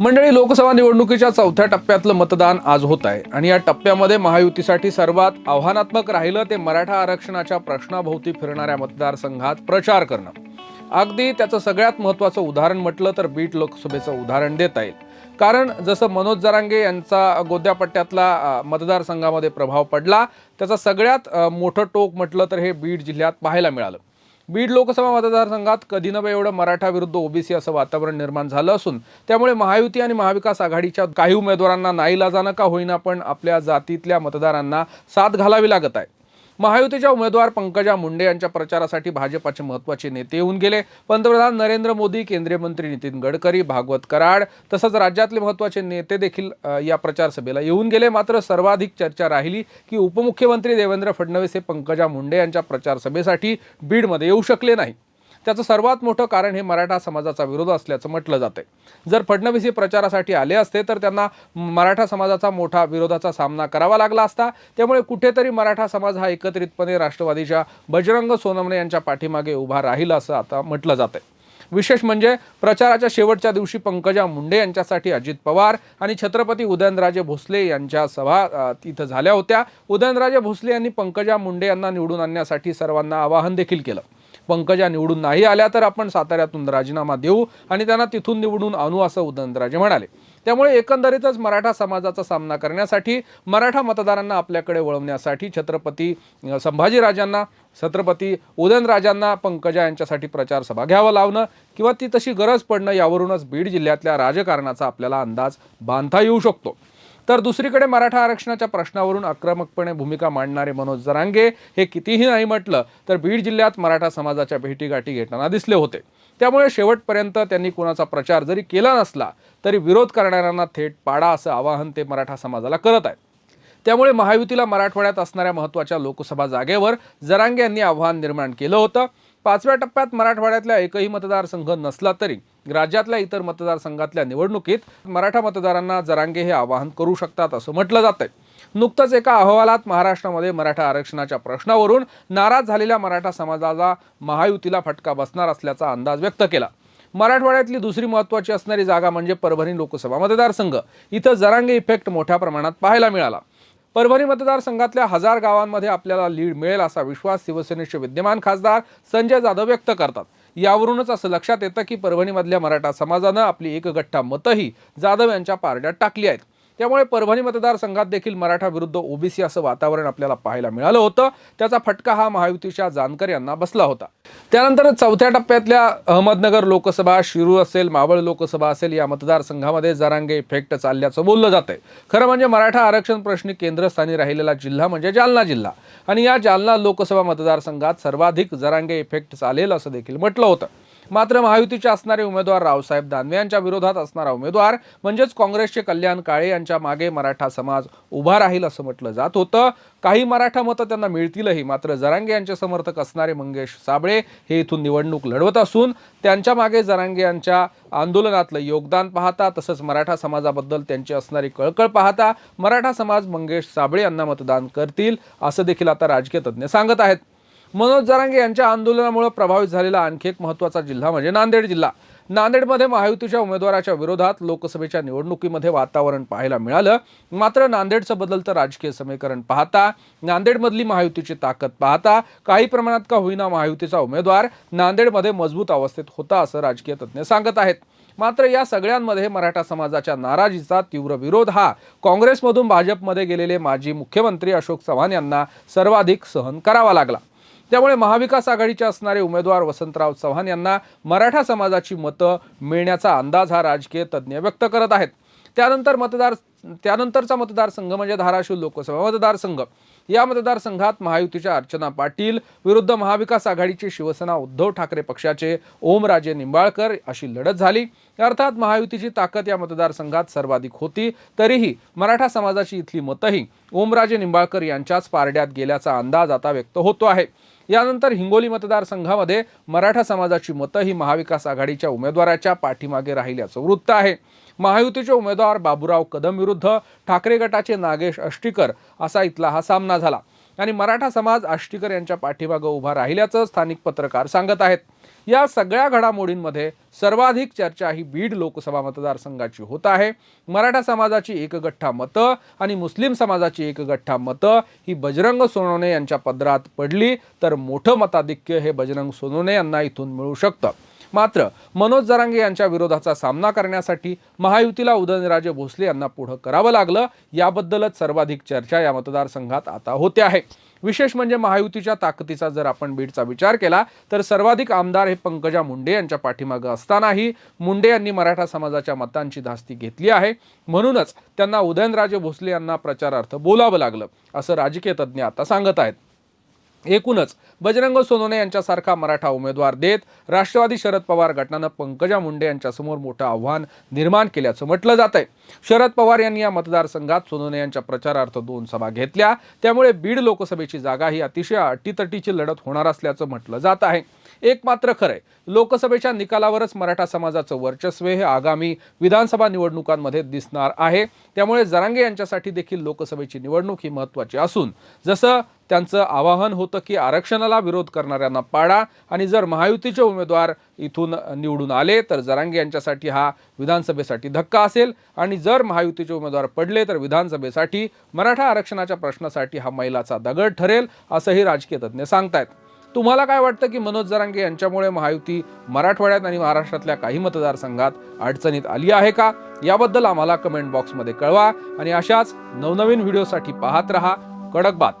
मंडळी लोकसभा निवडणुकीच्या चौथ्या टप्प्यातलं मतदान आज होत आहे. आणि या टप्प्यामध्ये महायुतीसाठी सर्वात आव्हानात्मक राहिलं ते मराठा आरक्षणाच्या प्रश्नाभोवती फिरणाऱ्या मतदारसंघात प्रचार करणं. अगदी त्याचं सगळ्यात महत्त्वाचं उदाहरण म्हटलं तर बीट लोकसभेचं उदाहरण देता येईल. कारण जसं मनोज जरांगे यांचा गोद्यापट्ट्यातला मतदारसंघामध्ये प्रभाव पडला त्याचा सगळ्यात मोठं टोक म्हटलं तर हे बीड जिल्ह्यात पाहायला मिळालं. बीड लोकसभा मतदारसंघात कधी नव्हे एवढं मराठा विरुद्ध ओबीसी असं वातावरण निर्माण झालं असून त्यामुळे महायुती आणि महाविकास आघाडीच्या काही उमेदवारांना नाईलाजानं का होईना पण आपल्या जातीतल्या मतदारांना साथ घालावी लागत आहे. महायुतीच्या उमेदवार पंकजा मुंडे यांच्या प्रचारासाठी भाजपाचे महत्त्वाचे नेते येऊन गेले. पंतप्रधान नरेंद्र मोदी केंद्रीय मंत्री नितीन गडकरी भागवत कराड तसंच राज्यातले महत्त्वाचे नेते देखील या प्रचार सभेला येऊन गेले. मात्र सर्वाधिक चर्चा राहिली की उपमुख्यमंत्री देवेंद्र फडणवीस हे पंकजा मुंडे यांच्या प्रचार सभेसाठी बीडमध्ये येऊ शकले नाही त्याचं सर्वात मोठं कारण हे मराठा समाजाचा विरोध असल्याचं म्हटलं जाते. जर फडणवीस हे प्रचारासाठी आले असते तर त्यांना मराठा समाजाचा मोठा विरोधाचा सामना करावा लागला असता. त्यामुळे कुठेतरी मराठा समाज हा एकत्रितपणे राष्ट्रवादीच्या बजरंग सोनमने यांच्या पाठीमागे उभा राहील असं आता म्हटलं जातंय विशेष म्हणजे प्रचाराच्या शेवटच्या दिवशी पंकजा मुंडे यांच्यासाठी अजित पवार आणि छत्रपती उदयनराजे भोसले यांच्या सभा तिथं झाल्या होत्या. उदयनराजे भोसले यांनी पंकजा मुंडे यांना निवडून आणण्यासाठी सर्वांना आवाहन देखील केलं. पंकजा निवडून नाही आल्या तर आपण साताऱ्यातून राजीनामा देऊ आणि त्यांना तिथून निवडून आणू असं उदयनराजे म्हणाले. त्यामुळे एकंदरीतच मराठा समाजाचा सामना करण्यासाठी मराठा मतदारांना आपल्याकडे वळवण्यासाठी छत्रपती संभाजीराजांना छत्रपती उदयनराजांना पंकजा यांच्यासाठी प्रचार सभा घ्यावं लावणं किंवा ती तशी गरज पडणं यावरूनच बीड जिल्ह्यातल्या राजकारणाचा आपल्याला अंदाज बांधता येऊ शकतो. तर दुसरीकडे मराठा आरक्षणाच्या प्रश्नावरून आक्रमकपणे भूमिका मांडणारे मनोज जरांगे हे कितीही नाही म्हटलं तर बीड जिल्ह्यात मराठा समाजाच्या भेटीगाठी घेताना दिसले होते. त्यामुळे शेवटपर्यंत त्यांनी कोणाचा प्रचार जरी केला नसला तरी विरोध करणाऱ्यांना थेट पाडा असं आवाहन ते मराठा समाजाला करत आहेत. त्यामुळे महायुतीला मराठवाड्यात असणाऱ्या महत्त्वाच्या लोकसभा जागेवर जरांगे यांनी आव्हान निर्माण केलं होतं. पाचव्या टप्प्यात मराठवाड्यातल्या एकही मतदारसंघ नसला तरी राज्यातल्या इतर मतदारसंघातल्या निवडणुकीत मराठा मतदारांना जरांगे हे आवाहन करू शकतात असं म्हटलं जातंय. नुकतंच एका अहवालात महाराष्ट्रामध्ये मराठा आरक्षणाच्या प्रश्नावरून नाराज झालेल्या मराठा समाजाला महायुतीला फटका बसणार असल्याचा अंदाज व्यक्त केला. मराठवाड्यातली दुसरी महत्त्वाची असणारी जागा म्हणजे परभणी लोकसभा मतदारसंघ. इथं जरांगे इफेक्ट मोठ्या प्रमाणात पाहायला मिळाला. परभणी मतदारसंघातल्या हजार गावांमध्ये आपल्याला लीड मिळेल असा विश्वास शिवसेनेचे विद्यमान खासदार संजय जाधव व्यक्त करतात. यावरूनच असं लक्षात येतं की परभणीमधल्या मराठा समाजानं आपली एकगठ्ठा मतंही जाधव यांच्या पारड्यात टाकली आहेत. त्यामुळे परभणी मतदारसंघात देखील मराठा विरुद्ध ओबीसी असं वातावरण आपल्याला पाहायला मिळालं होतं. त्याचा फटका हा महायुतीच्या जानकर यांना बसला होता. त्यानंतर चौथ्या टप्प्यातल्या अहमदनगर लोकसभा शिरूर असेल मावळ लोकसभा असेल या मतदारसंघामध्ये जरांगे इफेक्ट चालल्याचं बोललं जात आहे खरं म्हणजे मराठा आरक्षण प्रश्नी केंद्रस्थानी राहिलेला जिल्हा म्हणजे जालना जिल्हा. आणि या जालना लोकसभा मतदारसंघात सर्वाधिक जरांगे इफेक्ट चालेल असं देखील म्हटलं होतं. मात्र महायुतीचे असणारे उमेदवार रावसाहेब दानवे यांच्या विरोधात असणारा उमेदवार म्हणजेच काँग्रेसचे कल्याण काळे यांच्या मागे मराठा समाज उभा राहील असं म्हटलं जात होतं. काही मराठा मतं त्यांना मिळतीलही मात्र जरांगे यांचे समर्थक असणारे मंगेश साबळे हे इथून निवडणूक लढवत असून त्यांच्या मागे जरांगे यांच्या आंदोलनातलं योगदान पाहता तसंच मराठा समाजाबद्दल त्यांची असणारी कळकळ पाहता मराठा समाज मंगेश साबळे यांना मतदान करतील असं देखील आता राजकीय तज्ज्ञ सांगत आहेत. मनोज जरांगे यांच्या आंदोलनामुळे प्रभावित झालेला आणखी एक महत्त्वाचा जिल्हा म्हणजे नांदेड जिल्हा. नांदेडमध्ये महायुतीच्या उमेदवाराच्या विरोधात लोकसभेच्या निवडणुकीमध्ये वातावरण पाहायला मिळालं. मात्र नांदेडचं बदलतं राजकीय समीकरण पाहता नांदेडमधली महायुतीची ताकद पाहता काही प्रमाणात का होईना महायुतीचा उमेदवार नांदेडमध्ये मजबूत अवस्थेत होता असं राजकीय तज्ज्ञ सांगत आहेत. मात्र या सगळ्यांमध्ये मराठा समाजाच्या नाराजीचा तीव्र विरोध हा. काँग्रेसमधून भाजपमध्ये गेलेले माजी मुख्यमंत्री अशोक चव्हाण यांना सर्वाधिक सहन करावा लागला. त्यामुळे महाविकास आघाडीचे असणारे उमेदवार वसंतराव चव्हाण यांना मराठा समाजाची मतं मिळण्याचा अंदाज हा राजकीय तज्ज्ञ व्यक्त करत आहेत. त्यानंतर मतदार त्यानंतरचा मतदारसंघ म्हणजे धाराशिव लोकसभा मतदारसंघ. या मतदारसंघात महायुतीच्या अर्चना पाटील विरुद्ध महाविकास आघाडीची शिवसेना उद्धव ठाकरे पक्षाचे ओमराजे निंबाळकर अशी लढत झाली. अर्थात महायुतीची ताकद या मतदारसंघात सर्वाधिक होती तरीही मराठा समाजाची इथली मतंही ओमराजे निंबाळकर यांच्याच पारड्यात गेल्याचा अंदाज आता व्यक्त होतो आहे. यानंतर हिंगोली मतदारसंघामध्ये मराठा समाजाची मतं ही महाविकास आघाडीच्या उमेदवाराच्या पाठीमागे राहिल्याचं वृत्त आहे. महायुतीचे उमेदवार बाबुराव कदम विरुद्ध ठाकरे गटाचे नागेश अष्टीकर असा इथला हा सामना झाला. आणि मराठा समाज आष्टीकर यांच्या पाठीमागं उभा राहिल्याचं स्थानिक पत्रकार सांगत आहेत. या सगळ्या घडामोडींमध्ये सर्वाधिक चर्चा ही बीड लोकसभा मतदारसंघाची होत आहे. मराठा समाजाची एकगठ्ठा मतं आणि मुस्लिम समाजाची एकगठ्ठा मतं ही बजरंग सोनवणे यांच्या पदरात पडली तर मोठं मताधिक्य हे बजरंग सोनवणे यांना इथून मिळू शकतं. मात्र मनोज जरांगे यांच्या विरोधाचा सामना करण्यासाठी महायुतीला उदयनराजे भोसले यांना पुढं करावं लागलं. याबद्दलच सर्वाधिक चर्चा या मतदारसंघात आता होते आहे. विशेष म्हणजे महायुतीच्या ताकदीचा जर आपण बीडचा विचार केला तर सर्वाधिक आमदार हे पंकजा मुंडे यांच्या पाठीमागं असतानाही मुंडे यांनी मराठा समाजाच्या मतांची धास्ती घेतली आहे. म्हणूनच त्यांना उदयनराजे भोसले यांना प्रचारार्थ बोलावं लागलं असं राजकीय तज्ज्ञ आता सांगत आहेत. एकूणच बजरंग सोनोने यांच्यासारखा मराठा उमेदवार देत राष्ट्रवादी शरद पवार गटानं पंकजा मुंडे यांच्यासमोर मोठं आव्हान निर्माण केल्याचं म्हटलं जात आहे शरद पवार यांनी या मतदारसंघात सोनोने यांच्या प्रचारार्थ दोन सभा घेतल्या. त्यामुळे बीड लोकसभेची जागा ही अतिशय अटीतटीची लढत होणार असल्याचं म्हटलं जात आहे. एक मात्र खरंय. लोकसभेच्या निकालावरच मराठा समाजाचं वर्चस्व हे आगामी विधानसभा निवडणुकांमध्ये दिसणार आहे. त्यामुळे जरांगे यांच्यासाठी देखील लोकसभेची निवडणूक ही महत्त्वाची असून जसं त्यांचं आवाहन होतं की आरक्षणाला विरोध करणाऱ्यांना पाडा आणि जर महायुतीचे उमेदवार इथून निवडून आले तर जरांगे यांच्यासाठी हा विधानसभेसाठी धक्का असेल. आणि जर महायुतीचे उमेदवार पडले तर विधानसभेसाठी मराठा आरक्षणाच्या प्रश्नासाठी हा मैलाचा दगड ठरेल असंही राजकीय तज्ज्ञ सांगतायत. तुम्हाला काय वाटतं की मनोज जरांगे यांच्यामुळे महायुती मराठवाड्यात आणि महाराष्ट्रातल्या काही मतदारसंघात अडचणीत आली आहे का? याबद्दल आम्हाला कमेंट बॉक्समध्ये कळवा आणि अशाच नवनवीन व्हिडिओसाठी पाहत रहा. कडक बात.